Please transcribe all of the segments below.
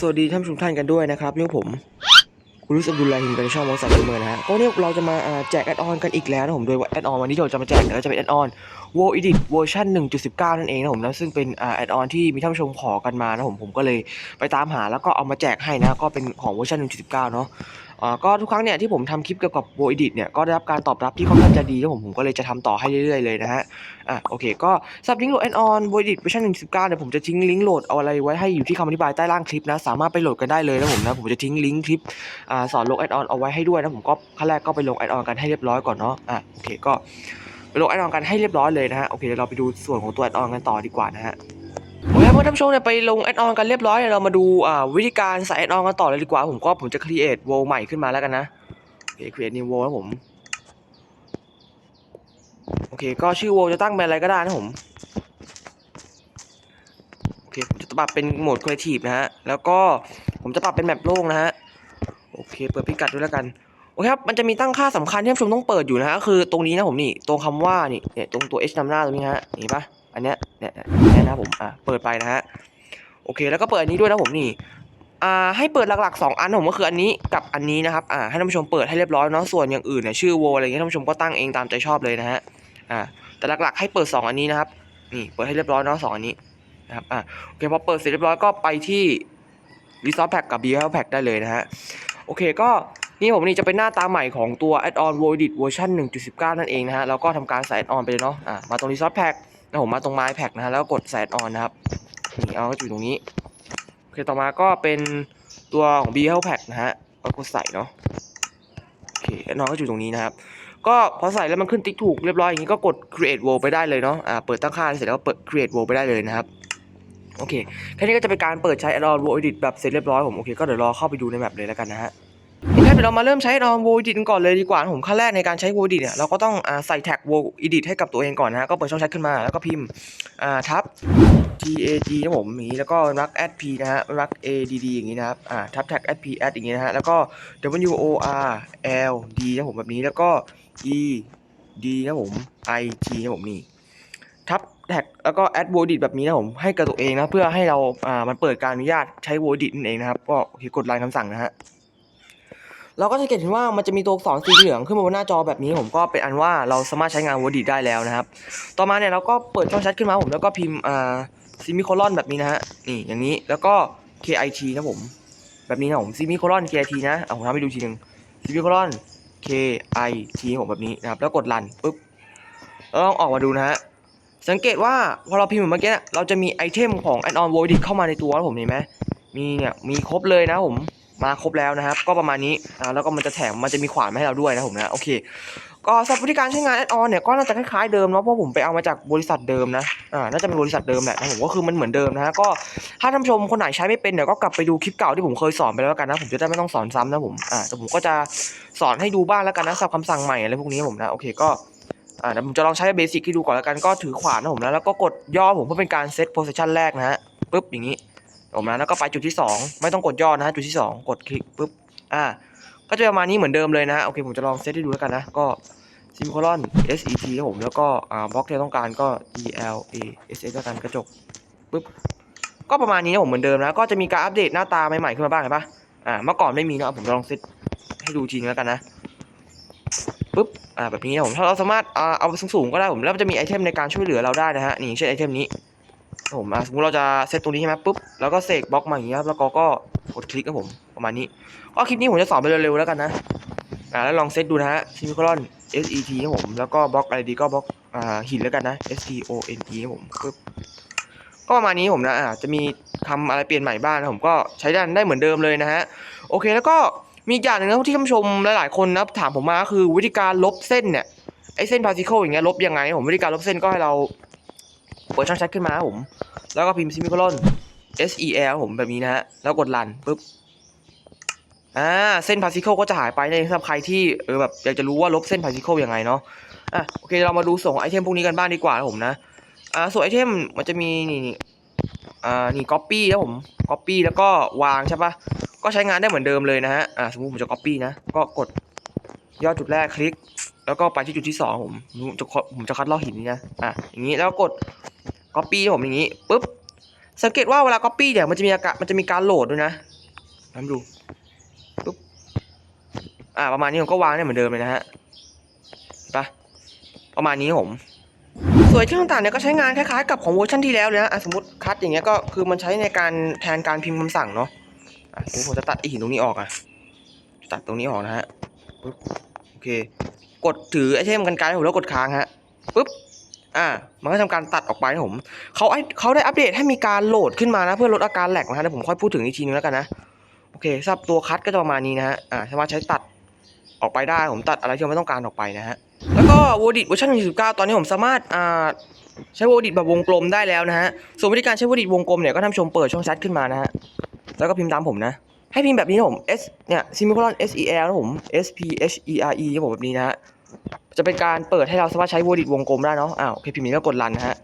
สวัสดีท่านผู้ชมท่านกันด้วยนะครับนี่ผมคุณรุสอับดุลลาฮิมกันในช่องมอสซาเกมเมอร์นะฮะก็เนี่ยเราจะมาแจกแอดออนกันอีกแล้วนะผมโดยแอดออนวันนี้เราจะมาแจกเนี่จะเป็นแอดออนโวอิดิทเวอร์ชัน1.19 นั่นเองนะผมนะซึ่งเป็นแอดออนที่มีท่านผู้ชมขอกันมานะผมผมก็เลยไปตามหาแล้วก็เอามาแจกให้นะก็เป็นของเวอร์ชัน1.19 เนาะ ก็ทุกครั้งเนี่ยที่ผมทำคลิปเกี่ยวกับ w o r Edit เนี่ยก็ได้รับการตอบรับที่ค่อนข้างจะดีนะผมผมก็เลยจะทำต่อให้เรื่อยๆเลยนะฮะอะโอเคก็สับลิงก์โหลดแอนออนบริดิตเวอร์ชัน1.19เนี่ยผมจะทิ้งลิงก์โหลดเอาอะไรไว้ให้อยู่ที่คำอธิบายใต้ล่างคลิปนะสามารถไปโหลดกันได้เลยนะผมนะผมจะทิ้งลิงก์คลิปอ่าสอนลงแอนออนเอาไว้ให้ด้วยนะผมก็ขั้นแรกก็ไปลงแอนออนกันให้เรียบร้อยก่อนเนาะอะโอเคก็ไปลงแอนออนกันให้เรียบร้อยเลยนะฮะโอเคเดี๋ยวเราไปดูส่วนของตัวแอนออนกันต่อดีกว่านะฮะ โอเคเมื่อท่านผู้ชมเนี่ยไปลงแอดออนกันเรียบร้อยเนี่ยเรามาดูอ่าวิธีการใส่แอดออนกันต่อเลยดีกว่า ผมก็ผมจะ create w o ใหม่ขึ้นมาแล้วกันนะโอเค create new w o นะผมโอเค ก็ชื่อโวจะตั้งเป็นอะไรก็ได้นะผมโอเคผมจะปรับเป็นโหมด Creative นะฮะแล้วก็ผมจะปรับเป็นแมปโล่งนะฮะโอเค เปิดพิกัดด้วยแล้วกันโอเคครับมันจะมีตั้งค่าสำคัญที่ท่านผู้ชมต้องเปิดอยู่นะฮะคือตรงนี้นะผมนี่ตรงคำว่านี่เนี่ยตรงตัว H นำหน้าตรงนี้ฮะนี่ปะ อันเนี้ยเนี่ยเนี่ยนะผมอะเปิดไปนะฮะโอเค แล้วก็เปิดอันนี้ด้วยนะผมนี่อ่าให้เปิดหลักๆ 2 อันผมก็คืออันนี้กับอันนี้นะครับอ่าให้ท่านผู้ชมเปิดให้เรียบร้อยเนาะส่วนอย่างอื่นเนี่ยชื่อโวอะไรเงี้ยท่านผู้ชมก็ตั้งเองตามใจชอบเลยนะฮะอ่าแต่หลักๆ ให้เปิด 2 อันนี้นะครับนี่เปิดให้เรียบร้อยเนาะสองอันนี้นะครับอ่าโอเคพอเปิดเสร็จเรียบร้อยก็ไปที่ Resource Pack กับ b h l Pack ได้เลยนะฮะโอเคก็นี่ผมนี่จะเป็นหน้าตาใหม่ของตัว Add-on w o r d i t เวอร์ชัน1.19 นั่นเองนะฮะแล้วก็ทำการใส่ Add-on ไปเลยเนาะอ่ามาตรง Resource Pack นะผมมาตรง My Pack นะฮะแล้วกดใส่ Add-on นะครับนี่เอาก็จะอยู่ตรงนี้โอเคต่อมาก็เป็นตัวของ b h l Pack นะฮะก็กดใส่เนาะโอเค Add-on ก็อยู่ตรงนี้นะครับ ก็พอใส่แล้วมันขึ้นติ๊กถูกเรียบร้อยอย่างนี้ก็กด create world ไปได้เลยเนาะอ่าเปิดตั้งค่าเสร็จแล้วก็เปิด create world ไปได้เลยนะครับโอเคแค่นี้ก็จะเป็นการเปิดใช้ add-on world edit แบบเสร็จเรียบร้อยผมโอเคก็เดี๋ยวรอเข้าไปดูในแมปเลยแล้วกันนะฮะ เดี๋ยวเรามาเริ่มใช้ add-on world edit กันก่อนเลยดีกว่าผมขั้นแรกในการใช้ world edit เนี่ยเราก็ต้องอใส่ tag world edit ให้กับตัวเองก่อนนะก็เปิดช่องแชทขึ้นมาแล้วก็พิมพ์ทับ tag นะผมนี้แล้วก็รัก add p นะฮะรัก add อย่างนี้นะครับอ่าทับ tag add p add อย่างนี้นะฮะแล้วก็ w o r l d นะผมแบบนี้แล้วก็ e d นะผม i t นะผมนี่ทับแท็กแล้วก็ add w o r d i t แบบนี้นะผมให้กับตัวเองนะเพื่อให้เราอ่ามันเปิดการอนุญาตใช้ w o r d i t นั่นเองนะครับก็กดไลน์คำสั่งนะฮะ เราก็จะเห็นว่ามันจะมีตัวอักษรสีเหลืองขึ้นมาบนหน้าจอแบบนี้ผมก็เป็นอันว่าเราสามารถใช้งาน w o r d i t ได้แล้วนะครับ ต่อมาเนี่ยเราก็เปิดช่องแชทขึ้นมาผมแล้วก็พิมพ์อ่าซิมิโคลอนแบบนี้นะฮะนี่อย่างนี้แล้วก็ kit นะผม แบบนี้นะผมซิมิโคลอน kit นะเอาผมทำให้ดูทีหนึงซิมิโคลอน kit ผมแบบนี้นะครับแล้วกดรันปุ๊บแล้วลองออกมาดูนะฮะสังเกตว่าพอเราพิมพ์เหมือนเมื่อกี้เราจะมีไอเทมของ Add-on Void เข้ามาในตัวนะผมเห็นไหมมีเนี่ยมีครบเลยนะผม มาครบแล้วนะครับ ก็ประมาณนี้อ่าแล้วก็มันจะแถมมันจะมีขวานมาให้เราด้วยนะผมนะโอเค ก็สำหรับวิธีการใช้งาน Add-on เนี่ยก็น่าจะคล้ายๆเดิมเนาะเพราะผมไปเอามาจากบริษัทเดิมนะอ่าน่าจะเป็นบริษัทเดิมแหละนะผมก็คือมันเหมือนเดิมนะฮะก็ถ้าท่านผู้ชมคนไหนใช้ไม่เป็นเดี๋ยวก็กลับไปดูคลิปเก่าที่ผมเคยสอนไปแล้วกันนะผมจะได้ไม่ต้องสอนซ้ำนะผมอ่าแต่ผมก็จะสอนให้ดูบ้างแล้วกันนะสำหรับคำสั่งใหม่อะไรพวกนี้ผมนะโอเคก็อ่าเดี๋ยวผมจะลองใช้เบสิกให้ดูก่อนแล้วกันก็ถือขวานนะผมนะแล้วก็กดย่อผมเพื่อเป็นการเซตโพสิชันแรกนะฮะปุ๊บอย่างนี้ ผมนะแล้วก็ไปจุดที่ 2 ไม่ต้องกดย่อนะฮะจุดที่ 2 กดคลิกปุ๊บอ่าก็จะประมาณนี้เหมือนเดิมเลยนะฮะโอเคผมจะลองเซตให้ดูแล้วกันนะก็ซิมโคลอน S E T ครับผมแล้วก็อ่าบล็อกที่เราต้องการก็ E L A S S แล้วกันกระจกปุ๊บก็ประมาณนี้นะผมเหมือนเดิมนะก็จะมีการอัปเดตหน้าตาใหม่ๆขึ้นมาบ้างเห็นปะอ่าเมื่อก่อนไม่มีเนาะผมลองเซตให้ดูจริงแล้วกันนะปุ๊บอ่าแบบนี้นะผมถ้าเราสามารถอ่าเอาสูงๆก็ได้ผมแล้วจะมีไอเทมในการช่วยเหลือเราได้นะฮะนี่เช่นไอเทมนี้ ผมอ่าสมมติเราจะเซตตรงนี้ใช่ไหมปุ๊บแล้วก็เสกบล็อกมาอย่างนี้ครับแล้วก็ก็กดคลิกครับผมประมาณนี้ก็คลิปนี้ผมจะสอนไปเร็วๆแล้วกันนะอ่าแล้วลองเซตดูนะฮะซิมิคลอน S E T ครับผมแล้วก็บล็อกอะไรดีก็บล็อกอ่าหินแล้วกันนะ S T O N E ครับผมปุ๊บก็ประมาณนี้ผมนะอ่าจะมีคำอะไรเปลี่ยนใหม่บ้างนะผมก็ใช้ได้ได้เหมือนเดิมเลยนะฮะโอเคแล้วก็มีอย่างหนึ่งนะที่ท่านผู้ชมหลายๆคนนะถามผมมาคือวิธีการลบเส้นเนี่ยไอเส้นพาร์ติเคิลอย่างเงี้ยลบยังไงผมวิธีการลบเส้นก็ให้เรา เปิดช่องแชทขึ้นมาครับผม แล้วก็พิมพ์ซิมิโคลอน S E L ผมแบบนี้นะฮะ แล้วกดรันปุ๊บ อ่า เส้นพาร์ติเคิลก็จะหายไปในสำหรับใครที่เออแบบอยากจะรู้ว่าลบเส้นพาร์ติเคิลยังไงเนาะ อะโอเคเรามาดูส่งไอเทมพวกนี้กันบ้างดีกว่าครับผมนะ อ่าส่วนไอเทมมันจะมีนี่อ่า นี่ copy นะผม copy แล้วก็วางใช่ปะก็ใช้งานได้เหมือนเดิมเลยนะฮะ อ่าสมมุติผมจะ copy นะ ก็กดยอดจุดแรกคลิก แล้วก็ไปที่จุดที่สองผม ผมจะผมจะคัดลอกหินนี้นะ อะอย่างนี้แล้วกด copy ผมอย่างนี้ปุ๊บสังเกตว่าเวลา copy เนี่ยมันจะมีอาการมันจะมีการโหลดด้วยนะทำดูปุ๊บอ่าประมาณนี้ผมก็วางเนี่ยเหมือนเดิมเลยนะฮะปะประมาณนี้ครับผมส่วนที่ต่างๆเนี่ยก็ใช้งานคล้ายๆกับของเวอร์ชันที่แล้วเลยนะะสมมติคัดอย่างเงี้ยก็คือมันใช้ในการแทนการพิมพ์คำสั่งเนาะอะผมจะตัดไอหินตรงนี้ออกอะตัดตรงนี้ออกนะฮะปุ๊บโอเค กดถือไอเทมกันไกลผมแล้วกดค้างฮะปุ๊บ อ่า มันก็ทำการตัดออกไปนะผมเขาไอเขาได้อัปเดตให้มีการโหลดขึ้นมานะ เพื่อลดอาการแหลกนะฮะเดี๋ยวผมค่อยพูดถึงอีกทีนึงแล้วกันนะ โอเคสำหรับตัวคัดก็จะประมาณนี้นะฮะ อ่าสามารถใช้ตัดออกไปได้ ผมตัดอะไรที่เราไม่ต้องการออกไปนะฮะ แล้วก็วอดิตเวอร์ชัน1.9 ตอนนี้ผมสามารถ อ่า ใช้วอดิตแบบวงกลมได้แล้วนะฮะ ส่วนวิธีการใช้วอดิตวงกลมเนี่ยก็ท่านชมเปิดช่องแชทขึ้นมานะฮะ แล้วก็พิมพ์ตามผมนะ ให้พิมพ์แบบนี้นะผม S เนี่ย semicolon S E L นะผม S P H E R E นะผมแบบนี้นะฮะ จะเป็นการเปิดให้เราสามารถใช้วอดิตวงกลมได้เนาะอ้าวโอเคพิมพ์นี้แล้วกดรันนะฮะ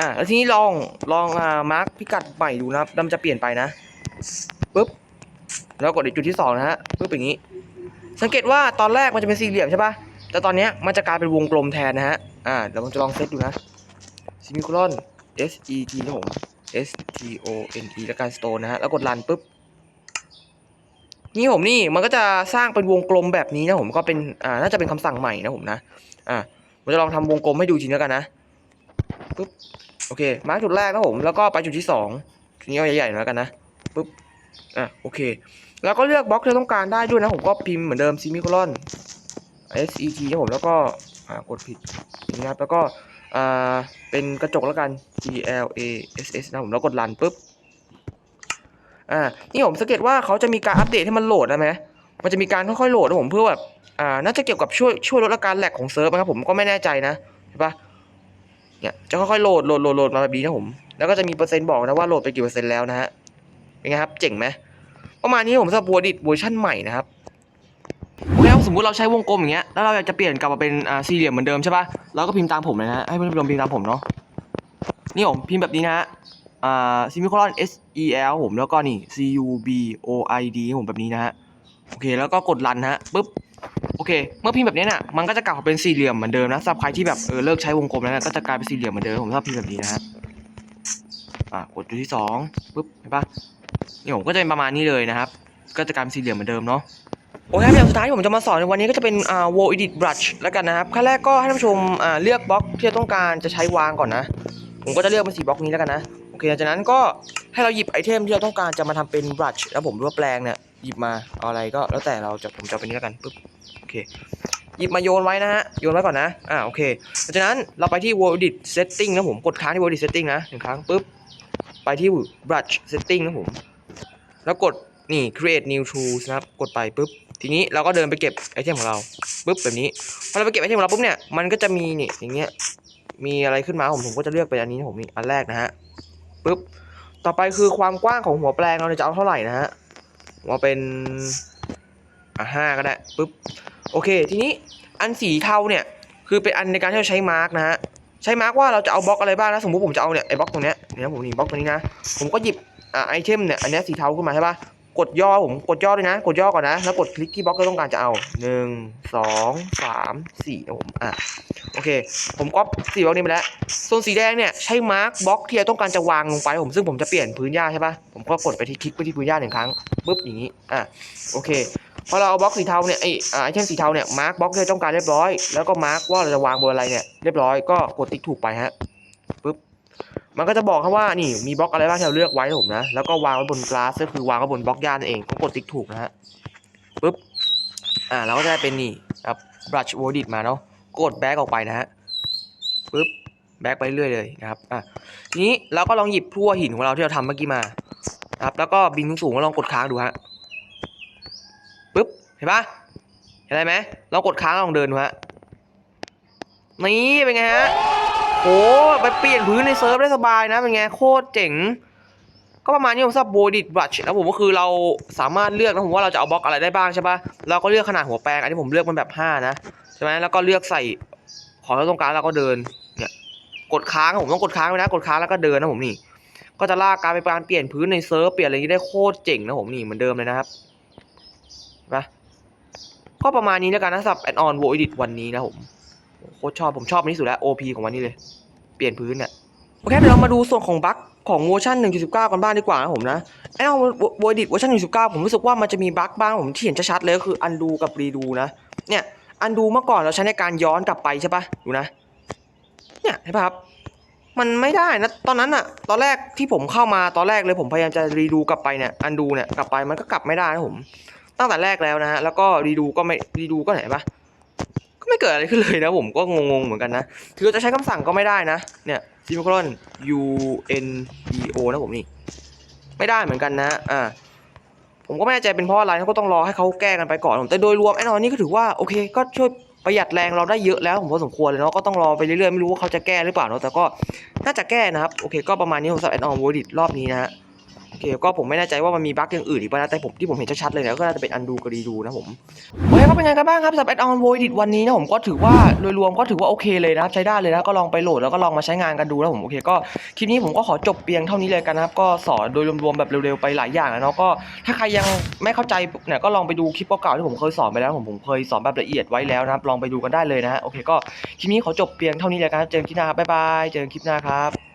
อ่าแล้วทีนี้ลองลองอ่ามาร์คพิกัดใหม่ดูนะครับแล้วมันจะเปลี่ยนไปนะปึ๊บแล้วกดจุดที่สองนะฮะปึ๊บอย่างนี้ สังเกตว่าตอนแรกมันจะเป็นสี่เหลี่ยมใช่ปะแต่ตอนนี้มันจะกลายเป็นวงกลมแทนนะฮะอ่าเดี๋ยวผมจะลองเซตดูนะ semicolon S E T นะผม S T O N E แล้วการ stone นะฮะแล้วกดรันปุ๊บ นี่ผมนี่มันก็จะสร้างเป็นวงกลมแบบนี้นะผมก็เป็นอ่าน่าจะเป็นคำสั่งใหม่นะผมนะอ่าผมจะลองทำวงกลมให้ดูทีแล้วกันนะปุ๊บโอเคมาจุดแรกนะผมแล้วก็ไปจุดที่สองทีนี้เอาใหญ่ๆหน่อยแล้วกันนะปุ๊บอะโอเค แล้วก็เลือกบล็อกที่เราต้องการได้ด้วยนะผมก็พิมพ์เหมือนเดิมซิมิโคลอน S E T นะผมแล้วก็อ่ากดผิดนี่นะครับแล้วก็อ่าเป็นกระจกแล้วกัน G L A S S นะผมแล้วกดรันปุ๊บ อ่านี่ผมสังเกตว่าเขาจะมีการอัปเดตให้มันโหลดนะไหมมันจะมีการค่อยๆโหลดนะผมเพื่อแบบอ่าน่าจะเกี่ยวกับช่วยช่วยลดอาการแหลกของเซิร์ฟนะครับผมก็ไม่แน่ใจนะเห็นปะเนี่ยจะค่อยๆโหลดโหลดโหลดโหลดมาแบบนี้นะผม แล้วก็จะมีเปอร์เซ็นต์บอกนะว่าโหลดไปกี่เปอร์เซ็นต์แล้วนะฮะเป็นไงครับเจ๋งไหมประมาณนี้ผมสำหรับวอร์ดิตเวอร์ชันใหม่นะครับโอเคครับสมมุติเราใช้วงกลมอย่างเงี้ยแล้วเราอยากจะเปลี่ยนกลับมาเป็นอ่าสี่เหลี่ยมเหมือนเดิมใช่ปะเราก็พิมพ์ตามผมเลยนะฮะให้เพื่อนๆพิมพ์ตามผมเนาะนี่ผมพิมพ์แบบนี้นะ อ่าซิมิโคลอน S E L ผมแล้วก็นี่ C U B O I D ผมแบบนี้นะฮะโอเคแล้วก็กดรันฮะปุ๊บโอเค เมื่อพิมพ์แบบนี้น่ะมันก็จะกลับมาเป็นสี่เหลี่ยมเหมือนเดิมนะสำหรับใครที่แบบเออเลิกใช้วงกลมแล้วนะก็จะกลายเป็นสี่เหลี่ยมเหมือนเดิมผมชอบพิมพ์แบบนี้นะฮะอ่ากดจุดที่สองปุ๊บเห็นปะเนี่ยผมก็จะเป็นประมาณนี้เลยนะครับ ก็จะกลายเป็นสี่เหลี่ยมเหมือนเดิมเนาะโอเคครับอย่างสุดท้ายที่ผมจะมาสอนในวันนี้ก็จะเป็นอ่า wall edit brush แล้วกันนะครับขั้นแรกก็ให้ท่านผู้ชมอ่าเลือกบล็อกที่ต้องการจะใช้วางก่อนนะ ผมก็จะเลือกเป็นสีบล็อกนี้แล้วกันนะ เคหลังจากนั้นก็ให้เราหยิบไอเทมที่เราต้องการจะมาทำเป็น brush แล้วผมรว่าแปลงเนี่ยหยิบมาเอาอะไรก็แล้วแต่เราจะผมจะเป็นนี้แล้วกันปุ๊บโอเคหยิบมาโยนไว้นะฮะโยนไว้ก่อนนะอ่าโอเคหลังจากนั้นเราไปที่ wall edit setting นะผมกดค้างที่ wall edit setting นะหนึ่งครั้งปุ๊บไปที่ brush setting นะผม แล้วกดนี่ create new tools นะครับกดไปปุ๊บทีนี้เราก็เดินไปเก็บไอเทมของเราปุ๊บแบบนี้พอเราไปเก็บไอเทมของเราปุ๊บเนี่ยมันก็จะมีนี่อย่างเงี้ยมีอะไรขึ้นมาผมผมก็จะเลือกเป็นอันนี้นะผมนี่อันแรกนะฮะ ปุ๊บ ต่อไปคือความกว้างของหัวแปลงเราจะเอาเท่าไหร่นะฮะว่าเป็นอะห้าก็ได้ปุ๊บ โอเค ทีนี้อันสีเทาเนี่ย คือเป็นอันในการที่เราใช้มาร์กนะฮะ ใช้มาร์กว่าเราจะเอาบล็อกอะไรบ้างนะ สมมติผมจะเอาเนี่ยไอ้บล็อกตรงเนี้ยเนี่ยผมนี่บล็อกตรงนี้นะ ผมก็หยิบอ่าไอเทมเนี่ย อันนี้สีเทาขึ้นมาใช่ปะ กดย่อผมกดย่อเลยนะ กดย่อก่อนนะ แล้วกดคลิกที่บล็อกที่ต้องการจะเอาหนึ่งสองสามสี่ผมอะโอเค ผมก๊อปสีบล็อกนี้ไปแล้วส่วนสีแดงเนี่ยใช้มาร์กบล็อกที่เราต้องการจะวางลงไปผมซึ่งผมจะเปลี่ยนพื้นหญ้าใช่ปะผมก็กดไปที่คลิกไปที่พื้นหญ้าหนึ่งครั้งปุ๊บอย่างนี้อะโอเคพอเราเอาบล็อกสีเทาเนี่ยไออ่าไอเทมสีเทาเนี่ยมาร์กบล็อกที่เราต้องการเรียบร้อย แล้วก็มาร์กว่าเราจะวางบนอะไรเนี่ยเรียบร้อยก็กดติ๊กถูกไปฮะ มันก็จะบอกครับว่านี่มีบล็อกอะไรบ้างที่เราเลือกไว้ผมนะ แล้วก็วางไว้บนกลาสก็คือวางไว้บนบล็อกหญ้านั่นเองก็กดติ๊กถูกนะฮะปุ๊บอ่าเราก็จะได้เป็นนี่ครับ brush w o r d i t มาเนาะกดแบ็กออกไปนะฮะปึ๊บแบ็กไปเรื่อยเลยนะครับอะทีนี้เราก็ลองหยิบพลั่วหินของเราที่เราทำเมื่อกี้มาครับแล้วก็บินสูงๆก็ลองกดค้างดูฮะปึ๊บเห็นปะเห็นอะไรไหมลองกดค้างลองเดินดูฮะนี่เป็นไงฮะ โอ้ไปเปลี่ยนพื้นในเซิร์ฟได้สบายนะเป็นไงโคตรเจ๋ง ก็ประมาณนี้ผมชอบโบดิตบรัชแล้วผมก็คือเราสามารถเลือกนะผมว่าเราจะเอาบล็อกอะไรได้บ้างใช่ปะเราก็เลือกขนาดหัวแปลงอันนี้ผมเลือกมันแบบ 5 นะใช่ไหมแล้วก็เลือกใส่ของที่เราต้องการแล้วก็เดินเนี่ยกดค้างผมต้องกดค้างไว้นะกดค้างแล้วก็เดินนะผมนี่ก็จะลากการไปการเปลี่ยนพื้นในเซิร์ฟเปลี่ยนอะไรอย่างนี้ได้โคตรเจ๋งนะผมนี่เหมือนเดิมเลยนะครับเห็นปะก็ประมาณนี้แล้วกันนะสำหรับแอนออนโวอิดิตวันนี้นะผม โคตรชอบผมชอบมันที่สุดแล้ว OP ของวันนี้เลย เปลี่ยนพื้นเนี่ยโอเคเดี๋ยวเรามาดูส่วนของบั๊กของเวอร์ชัน1.19 กันบ้างดีกว่านะผมนะไอ้เอาเวอร์ดิตเวอร์ชัน1.19 ผมรู้สึกว่ามันจะมีบั๊กบ้างผมที่เห็นชัดๆเลยก็คืออันดูกับรีดูนะ เนี่ยอันดูเมื่อก่อนเราใช้ในการย้อนกลับไปใช่ปะดูนะ เนี่ยเห็นปะครับ มันไม่ได้นะตอนนั้นอะตอนแรกที่ผมเข้ามาตอนแรกเลยผมพยายามจะรีดูกลับไปเนี่ยอันดูเนี่ยกลับไปมันก็กลับไม่ได้นะผม ตั้งแต่แรกแล้วนะฮะแล้วก็รีดูก็ไม่รีดูก็ไหนปะ ไม่เกิดอะไรขึ้นเลยนะผมก็งงๆเหมือนกันนะ คือเราจะใช้คำสั่งก็ไม่ได้นะ เนี่ยซิมโครน u n e o นะผมนี่ ไม่ได้เหมือนกันนะ อ่า ผมก็ไม่แน่ใจเป็นเพราะอะไรก็ต้องรอให้เขาแก้กันไปก่อนผม แต่โดยรวมไอ้นอนนี่ก็ถือว่าโอเค ก็ช่วยประหยัดแรงเราได้เยอะแล้วผมพอสมควรเลยเนาะ ก็ต้องรอไปเรื่อยๆ ไม่รู้ว่าเขาจะแก้หรือเปล่าเนาะ แต่ก็น่าจะแก้นะครับ โอเค ก็ประมาณนี้ผมสำหรับแอนออนวอร์ดิตรอบนี้นะฮะ เคก็ผมไม่แน่ใจว่ามันมีบั๊กอย่างอื่นอีกป่ะนะแต่ผมที่ผมเห็นชัดๆเลยเนี่ยก็น่าจะเป็นอันดูกับรีดูนะผมโอเคครับเป็นไงกันบ้างครับสำหรับแอนออนโวอร์ดิตวันนี้นะผมก็ถือว่าโดยรวมก็ถือว่าโอเคเลยนะครับใช้ได้เลยนะก็ลองไปโหลดแล้วก็ลองมาใช้งานกันดูนะผมโอเคก็คลิปนี้ผมก็ขอจบเพียงเท่านี้เลยกันนะครับก็สอนโดยรวมๆแบบเร็วๆไปหลายอย่างนะเนาะก็ถ้าใครยังไม่เข้าใจเนี่ยก็ลองไปดูคลิปเก่าๆที่ผมเคยสอนไปแล้วผมผมเคยสอนแบบละเอียดไว้แล้วนะครับลองไปดูกันได้เลยนะฮะโอเคก็คลิปนี้ขอจบเพียงเท่านี้เลยครับเจอกันคลิปหน้าครับบ๊ายบายเจอกันคลิปหน้าครับ